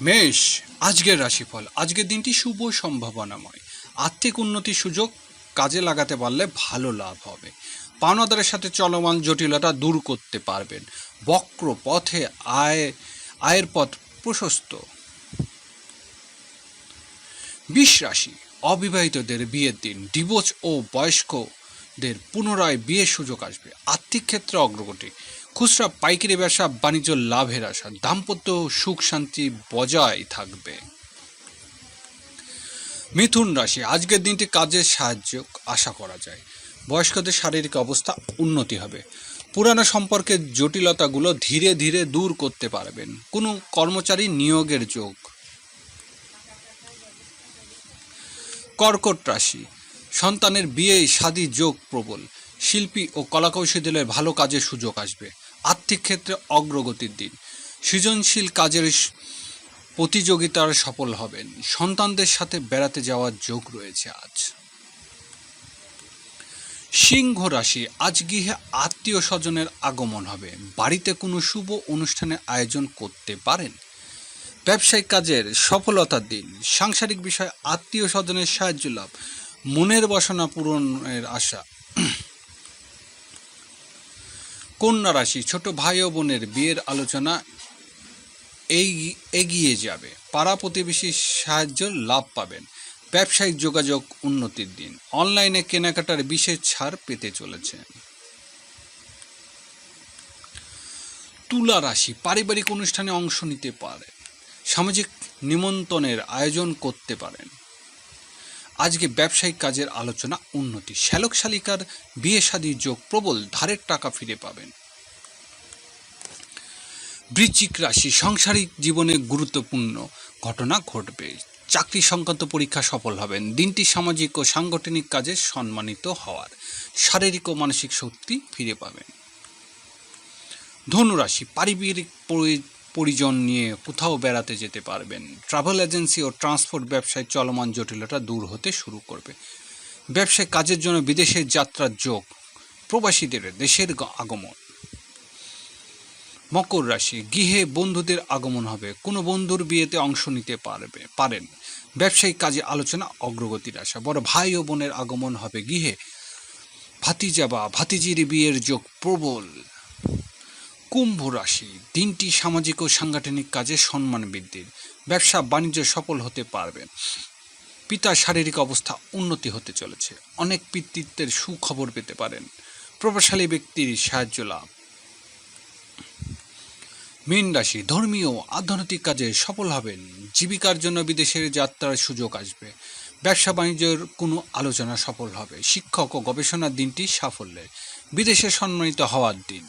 মেষ, আজকের রাশিফল। আজকের দিনটি শুভ সম্ভাবনাময়। আর্থিক উন্নতির সুযোগ কাজে লাগাতে পারলে ভালো লাভ হবে। পাওনাদারের সাথে চলমান জটিলতা দূর করতে পারবেন। বক্র পথে আয়, আয়ের পথ প্রশস্ত। বিষ রাশি, অবিবাহিতদের বিয়ের দিন, ডিভোর্স ও বয়স্কদের পুনরায় বিয়ের সুযোগ আসবে। আর্থিক ক্ষেত্রে অগ্রগতি। খুচরা পাইকারি ব্যবসা, বাণিজ্য লাভের আশা। দাম্পত্য সুখ শান্তি বজায় থাকবে। মিথুন রাশি, আজকের দিনটি কাজের সাহায্য, আশা করা যায়। বয়স্কদের শারীরিক অবস্থা উন্নতি হবে। পুরানো সম্পর্কের জটিলতাগুলো ধীরে ধীরে দূর করতে পারবেন। কোনো কর্মচারী নিয়োগের যোগ। কর্কট রাশি, সন্তানের বিয়ে শাদী যোগ প্রবল। শিল্পী ও কলাকৌশলীদের ভালো কাজের সুযোগ আসবে। আর্থিক ক্ষেত্রে অগ্রগতির দিন। সৃজনশীল কাজের প্রতিযোগিতার সফল হবেন। সন্তানদের সাথে বেড়াতে যাওয়ার যোগ রয়েছে আজ। সিংহ রাশি, আজ গৃহে আত্মীয় স্বজনের আগমন হবে। বাড়িতে কোনো শুভ অনুষ্ঠানের আয়োজন করতে পারেন। ব্যবসায়িক কাজের সফলতার দিন। সাংসারিক বিষয়ে আত্মীয় স্বজনের সাহায্য লাভ। মনের বাসনা পূরণের আশা। কন্যা রাশি ছোট ভাই ও বোনের বিয়ের আলোচনা এই এগিয়ে যাবে। পাড়া প্রতিবেশীর সাহায্য লাভ পাবেন। ব্যবসায়িক যোগাযোগ উন্নতির দিন। অনলাইনে কেনাকাটার বিশেষ ছাড় পেতে চলেছে। তুলা রাশি পারিবারিক অনুষ্ঠানে অংশ নিতে পারে। সামাজিক নিমন্ত্রণের আয়োজন করতে পারেন। আজকে ব্যবসায়িক কাজের আলোচনা উন্নতি। শ্যালক শালিকার বিয়ে শাদীর যোগ প্রবল, ধারের টাকা ফিরে পাবেন। বৃশ্চিক রাশি, সাংসারিক জীবনে গুরুত্বপূর্ণ ঘটনা ঘটবে। চাকরি সংক্রান্ত পরীক্ষা সফল হবেন। দিনটি সামাজিক ও সাংগঠনিক কাজে সম্মানিত হওয়ার। শারীরিক ও মানসিক শক্তি ফিরে পাবেন। ধনুরাশি পারিবারিক পরি- পরিজন নিয়ে কোথাও বেড়াতে যেতে পারবেন। ট্রাভেল এজেন্সি ও ট্রান্সপোর্ট ব্যবসায় চলমান জটিলতা দূর হতে শুরু করবে। ব্যবসায় কাজের জন্য বিদেশের যাত্রার যোগ, প্রবাসীদের দেশের আগমন। মকর রাশি, গৃহে বন্ধুদের আগমন হবে, কোনো বন্ধুর বিয়েতে অংশ নিতে পারবে, পারেন। ব্যবসায়িক কাজে আলোচনা, অগ্রগতির আশা। বড় ভাই ও বোনের আগমন হবে গৃহে। ভাতিজা বা ভাতিজির বিয়ের যোগ প্রবল। কুম্ভ রাশি দিনটি সামাজিক ও সাংগঠনিক কাজে সম্মান বৃদ্ধির। ব্যবসা বাণিজ্য সফল হতে পারবেন পিতার শারীরিক অবস্থা উন্নতি হতে চলেছে। অনেক পিতৃত্বের সুখবর পেতে পারেন। প্রভাবশালী ব্যক্তির সাহায্য লাভ। মীন রাশি, ধর্মীয় আধ্যাত্মিক কাজে সফল হবেন। জীবিকার জন্য বিদেশের যাত্রার সুযোগ আসবে। ব্যবসা বাণিজ্যের কোনো আলোচনা সফল হবে। শিক্ষক ও গবেষণার দিনটি সাফল্যের। বিদেশে সম্মানিত হওয়ার দিন।